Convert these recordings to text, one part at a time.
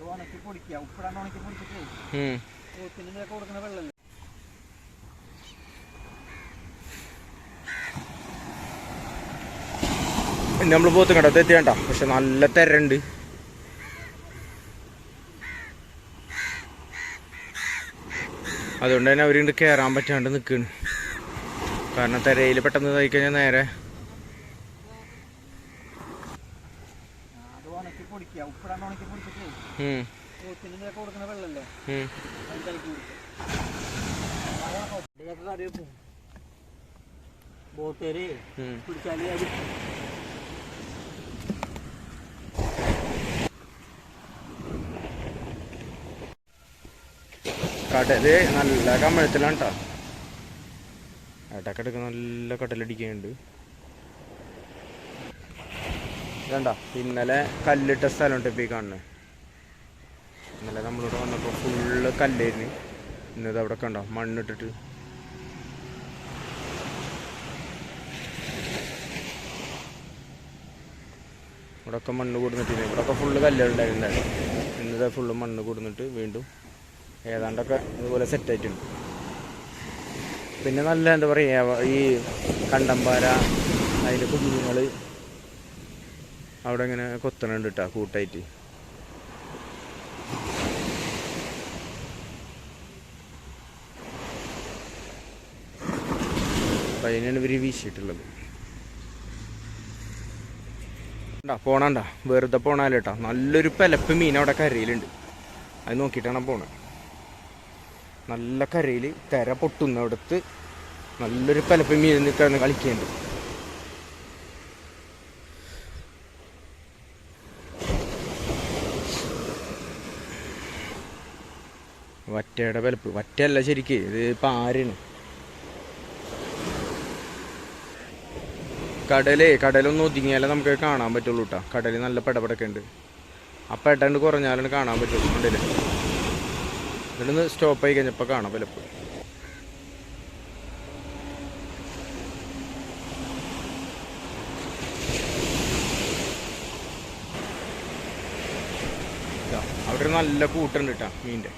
അത് ഉണക്കി പൊടിക്കുക. ഉപ്പിടാണ്ട് ഉണക്കി പൊടിച്ചിട്ടേ കൊടുക്കുന്ന വെള്ളമല്ലേ നമ്മൾ പോത്തും എത്തിയണ്ട? പക്ഷെ നല്ല തെരണ്ട്. അതുകൊണ്ട് തന്നെ അവരുണ്ട് കയറാൻ പറ്റാണ്ട് നിൽക്കണ് കാരണം തിരയിൽ പെട്ടെന്ന് ഇതായി നേരെ ആ, അത് ഉണക്കി പൊടിക്കുക ഉപ്പിടാണ്ട് ഉണക്കി പൊടിച്ചിട്ടേ ഉം, പോത്തിന് ഇതൊക്കെ കൊടുക്കുന്ന വെള്ളമല്ലേ ഉം. അത് കലക്കി കൊടുക്കുക. ഇതൊക്കെ കറി വെക്കും. ബോട്ടേര് ഉം. പിടിച്ചാൽ അത് കടൽ നല്ല കമ്മഴത്തിലാണ് കേട്ടോ ഏട്ടക്കെടുക്ക നല്ല കടലടിക്കുന്നുണ്ട്. വേണ്ട ഇന്നലെ കല്ലിട്ട സ്ഥലമുണ്ട് ഇപ്പോൾ ഈ കാണുന്നത് ഇന്നലെ നമ്മളിവിടെ വന്നപ്പോൾ ഫുള്ള് കല്ലായിരുന്നു. ഇന്നത് അവിടെ കണ്ടോ? മണ്ണിട്ടിട്ട്. ഇവിടെയൊക്കെ മണ്ണ് കൂടുന്നിട്ടില്ല? ഇവിടെയൊക്കെ ഫുള്ള് കല്ലുകളുണ്ടായിരുന്നുണ്ടായിരുന്നു ഇന്നത്തെ ഫുള്ള് മണ്ണ് കൂടുന്നിട്ട് വീണ്ടും ഏതാണ്ടൊക്കെ ഇതുപോലെ സെറ്റായിട്ടുണ്ട് പിന്നെ നല്ല എന്താ പറയുക ഈ കണ്ടമ്പാര അതിന്റെ കുഞ്ഞുങ്ങൾ അവിടെ ഇങ്ങനെ കൊത്തണുണ്ട് കേട്ടോ കൂട്ടായിട്ട്. അപ്പം അതിനാണ് ഇവർ വീശിയിട്ടുള്ളത്. പോണണ്ട വെറുതെ പോണാലോ കേട്ടോ നല്ലൊരു പലപ്പ് മീൻ അവിടെ കരയിലുണ്ട്. അത് നോക്കിയിട്ടാണ് പോണത് നല്ല കരയിൽ തിര പൊട്ടുന്നവിടത്ത് നല്ലൊരു പലപ്പ് മീൻ നിൽക്കാൻ കളിക്കുന്നുണ്ട് വറ്റയുടെ വലപ്പ്. വറ്റയല്ല ശരിക്ക് ഇത് പാരാണ് കടലേ കടലൊന്നും ഒതുങ്ങിയാലേ നമുക്ക് കാണാൻ പറ്റുള്ളൂ കേട്ടോ കടൽ നല്ല പെടപെടൊക്കെ ഉണ്ട് ആ പെടണ്ട് കുറഞ്ഞാലാണ് കാണാൻ പറ്റുള്ളൂ കണ്ടില്ലേ? നിന്ന് സ്റ്റോപ്പ് ആയി കഴിഞ്ഞപ്പോൾ കാണാം വലപ്പ്. അവിടെ നല്ല കൂട്ടുണ്ട് കേട്ടോ മീന്റെ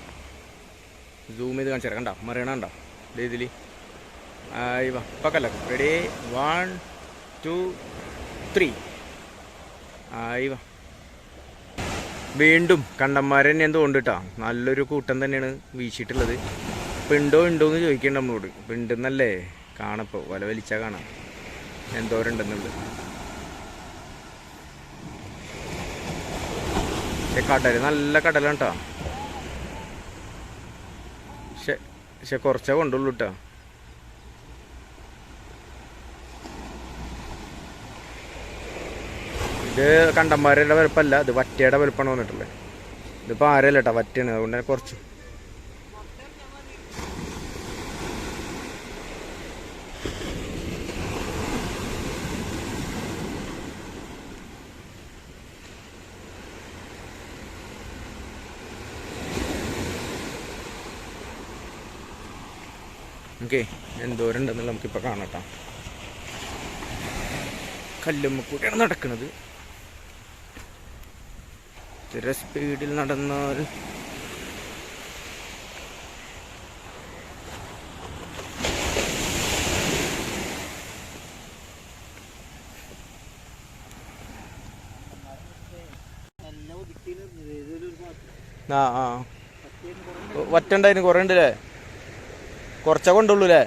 സൂം ചെയ്ത് കാണിച്ചു തരാം. കണ്ടോ? മറിയണ കണ്ടോ? ഇതിൽ ആയി വാ. പക്കല്ല റെഡി വൺ ടു ത്രീ ആയി വാ. വീണ്ടും കണ്ടന്മാർ തന്നെ എന്തോ ഉണ്ട് കേട്ടോ നല്ലൊരു കൂട്ടം തന്നെയാണ് വീശിയിട്ടുള്ളത്. ഇപ്പം ഉണ്ടോ ഉണ്ടോ എന്ന് ചോദിക്കേണ്ട നമ്മളോട്. ഇപ്പം ഉണ്ടെന്നല്ലേ കാണപ്പോ വല വലിച്ചാൽ കാണാം. എന്തോരുണ്ടെന്നുള്ളത്. കടൽ നല്ല കടലാണ് കേട്ടോ പക്ഷെ കുറച്ചേ കൊണ്ടുള്ളൂ കേട്ടോ ഇത് കണ്ടന്മാരുടെ വലുപ്പമല്ല ഇത് വറ്റയുടെ വലുപ്പമാണ് വന്നിട്ടുള്ളത്. ഇതിപ്പോൾ ആരല്ല കേട്ടോ വറ്റയാണ് അതുകൊണ്ട് തന്നെ കുറച്ച്. ഓക്കെ എന്തോരം നമുക്കിപ്പോൾ കാണാം കല്ലുമ്മ കൂടിയാണ് നടക്കുന്നത് ഇത്ര സ്പീഡിൽ നടന്നാൽ. ആ കുറേ ഉണ്ടല്ലേ? കുറച്ചേ കൊണ്ടുള്ളൂ അല്ലേ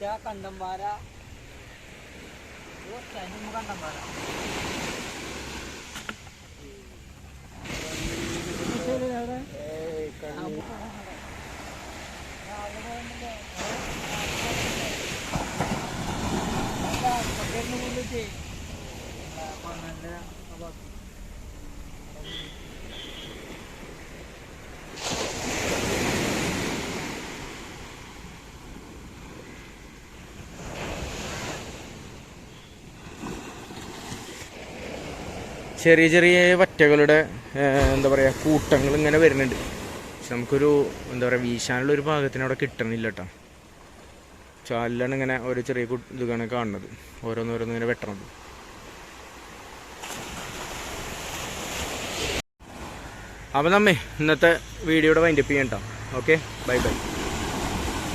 ആരില്ല ഒറ്റ കണ്ടംപാര ഒറ്റ അതിന് കണ്ടംപാര മണ്ണന്റെ ആ ഭാഗത്ത് ചെറിയ ചെറിയ വറ്റകളുടെ എന്താ പറയുക കൂട്ടങ്ങൾ ഇങ്ങനെ വരുന്നുണ്ട്. പക്ഷെ നമുക്കൊരു എന്താ പറയുക വീശാനുള്ള ഒരു ഭാഗത്തിന് അവിടെ കിട്ടണില്ല കേട്ടോ ചാലിലാണ് ഇങ്ങനെ ഒരു ചെറിയ കു- കാണുന്നത്. ഓരോന്നോരോന്ന് ഇങ്ങനെ വെട്ടണത്. അപ്പം നമ്മേ ഇന്നത്തെ വീഡിയോയുടെ വൈൻഡപ്പ് ചെയ്യണ്ട ഓക്കെ? Bye bye.